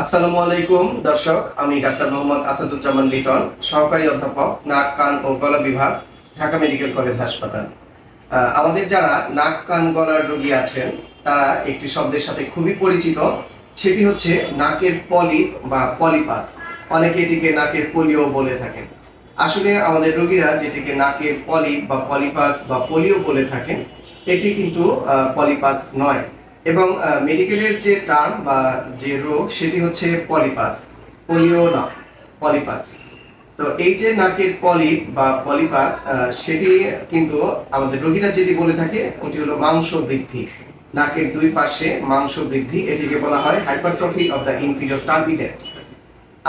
আসসালামু আলাইকুম, দর্শক, আমি ডাক্তার মোহাম্মদ আসাদুজ্জামান লিটন, সহকারী অধ্যাপক, নাক, কান ও গলা বিভাগ, ঢাকা মেডিকেল কলেজ হাসপাতাল। আমাদের যারা নাক, কান গলার রোগী আছেন, তারা একটি শব্দের সাথে খুবই পরিচিত, সেটি হচ্ছে নাকের পলি বা পলিপাস। অনেকে এটিকে নাকের পোলিও বলে থাকেন। আসলে আমাদের রোগীরা যেটিকে নাকের পলি বা পলিপাস বা পোলিও বলে থাকেন, এটি কিন্তু পলিপাস নয়। এবং মেডিকেলের যে টার্ম বা যে রোগ, সেটি হচ্ছে পলিপাস পোলিও না পলিপাস তো এই যে নাকের পলিপ বা পলিপাস সেটি কিন্তু আমাদের রোগীরা যেটি বলে থাকে, ওটি হলো মাংস বৃদ্ধি। নাকের দুই পাশে মাংস বৃদ্ধি, এটিকে বলা হয় hypertrophy of the inferior turbinate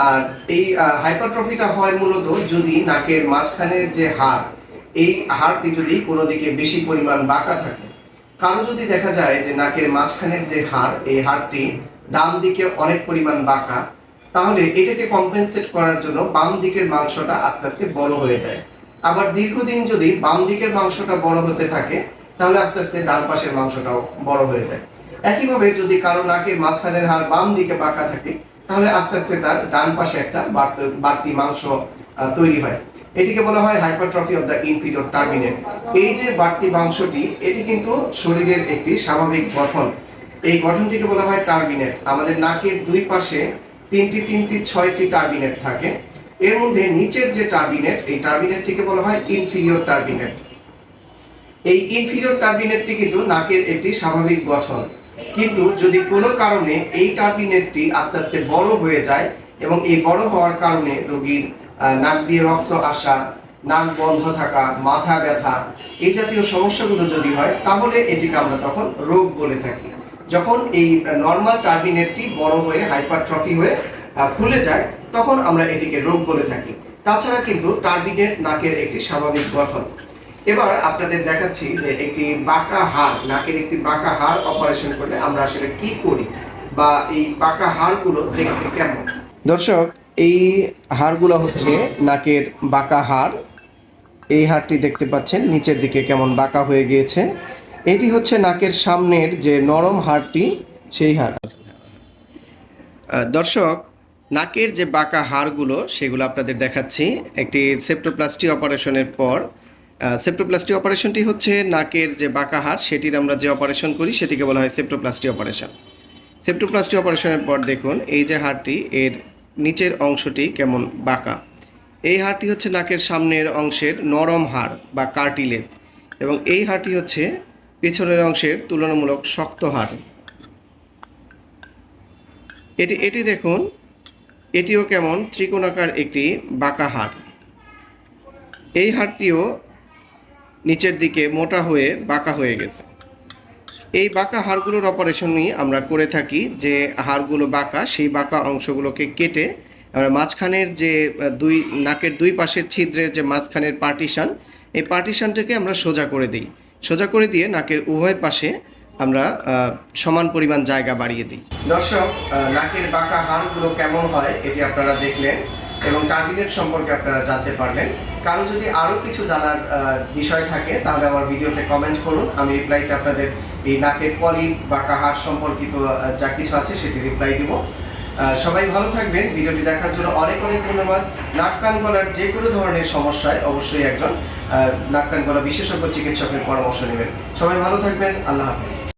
আর এই হাইপারট্রফিটা হয় মূলত যদি নাকের মাঝখানের যে হাড়, এই হাড়টি যদি কোনো দিকে বেশি পরিমাণ বাঁকা থাকে কারও যদি দেখা যায় যে নাকের মাঝখানের যে হাড়, এই হাড়টি ডান দিকে অনেক পরিমাণ বাঁকা, তাহলে এটাকে কম্পেনসেট করার জন্য বাম দিকের মাংসটা আস্তে আস্তে বড় হয়ে যায়। আবার দীর্ঘদিন যদি বাম দিকের মাংসটা বড় হতে থাকে, তাহলে আস্তে আস্তে ডান পাশের মাংসটাও বড় হয়ে যায়। একইভাবে যদি কারও নাকের মাঝখানের হাড় বাম দিকে বাঁকা থাকে, তাহলে আস্তে আস্তে তার ডান পাশে একটা বাড়তি- মাংস তৈরি হয়। এটিকে বলা হয় hypertrophy of the inferior turbinate. এই যে বাড়তি মাংসটি, এটি কিন্তু শরীরের একটি স্বাভাবিক গঠন। এই গঠনটিকে বলা হয় টার্মিনেট। আমাদের নাকের দুই পাশে তিনটি তিনটি, ছয়টি টার্মিনেট থাকে। এর মধ্যে নিচের যে টার্বিনেট এই টার্বিনেটটিকে বলা হয় ইনফিরিয়র টার্বিনেট এই ইনফিরিয়র টার্বিনেটটি কিন্তু নাকের একটি স্বাভাবিক গঠন। কিন্তু যদি কোনো কারণে এই টার্বিনেটটি আস্তে আস্তে বড় হয়ে যায় এবং এই বড় হওয়ার কারণে রোগীর নাক দিয়ে রক্ত আসা, নাক বন্ধ থাকা, মাথা ব্যথা, এই জাতীয় সমস্যাগুলো যদি হয়, তাহলে এটিকে আমরা তখন রোগ বলে থাকি। যখন এই নর্মাল টার্বিনেটটি বড় হয়ে হাইপারট্রফি হয়ে ফুলে যায়, তখন আমরা এটিকে রোগ বলে থাকি। তাছাড়া কিন্তু টার্বিনেট নাকের একটি স্বাভাবিক গঠন। এবার আপনাদের দেখাচ্ছি যে একটি বাঁকা হাড়, নাকের একটি বাঁকা হাড় অপারেশন করলে আমরা আসলে কি করি, বা এই বাঁকা হাড়গুলো দেখতে কেমন? দর্শক এই হাড়গুলো হচ্ছে নাকের বাঁকা হাড়। এই হাড়টি দেখতে পাচ্ছেন, নিচের দিকে কেমন বাঁকা হয়ে গিয়েছে। এটি হচ্ছে নাকের সামনের যে নরম হাড়টি, সেই হাড়। দর্শক, নাকের যে বাঁকা হাড়গুলো, সেগুলো আপনাদের দেখাচ্ছি। একটি সেপ্টোপ্লাস্টি অপারেশনের পর সেপ্টোপ্লাস্টি অপারেশনটি হচ্ছে নাকের যে বাঁকা হাড়, সেটির আমরা যে অপারেশন করি, সেটিকে বলা হয় সেপ্টোপ্লাস্টি অপারেশন। সেপ্টোপ্লাস্টি অপারেশনের পর দেখুন, এই যে হাড়টি, এর নিচের অংশটি কেমন বাঁকা। এই হাড়টি হচ্ছে নাকের সামনের অংশের নরম হাড় বা কার্টিলেজ এবং এই হাড়টি হচ্ছে পেছনের অংশের তুলনামূলক শক্ত হাড় এটি এটি দেখুন, এটিও কেমন ত্রিকোণাকার একটি বাঁকা হাড় এই হাড়টিও নিচের দিকে মোটা হয়ে বাঁকা হয়ে গেছে। এই বাঁকা হাড়গুলোর অপারেশনই আমরা করে থাকি যে হাড়গুলো বাঁকা, সেই বাঁকা অংশগুলোকে কেটে আমরা মাঝখানের যে দুই নাকের দুই পাশের ছিদ্রের যে মাঝখানের পার্টিশন, এই পার্টিশনটাকে আমরা সোজা করে দিই। সোজা করে দিয়ে নাকের উভয় পাশে আমরা সমান পরিমাণ জায়গা বাড়িয়ে দিই। দর্শক নাকের বাঁকা হাড়গুলো কেমন হয় এটি আপনারা দেখলেন। এবং টার্বিনেট সম্পর্কে আপনারা জানতে পারলেন। কারও যদি আরও কিছু জানার বিষয় থাকে, তাহলে আমার ভিডিওতে কমেন্ট করুন। আমি রিপ্লাইতে আপনাদের এই নাকের পলি বা হাড় সম্পর্কিত যা কিছু আছে সেটি রিপ্লাই দিব। সবাই ভালো থাকবেন। ভিডিওটি দেখার জন্য অনেক অনেক ধন্যবাদ। নাক কান গলার যে কোনো ধরনের সমস্যায় অবশ্যই একজন নাক কান গলা বিশেষজ্ঞ চিকিৎসকের পরামর্শ নেবেন। সবাই ভালো থাকবেন। আল্লাহ হাফিজ।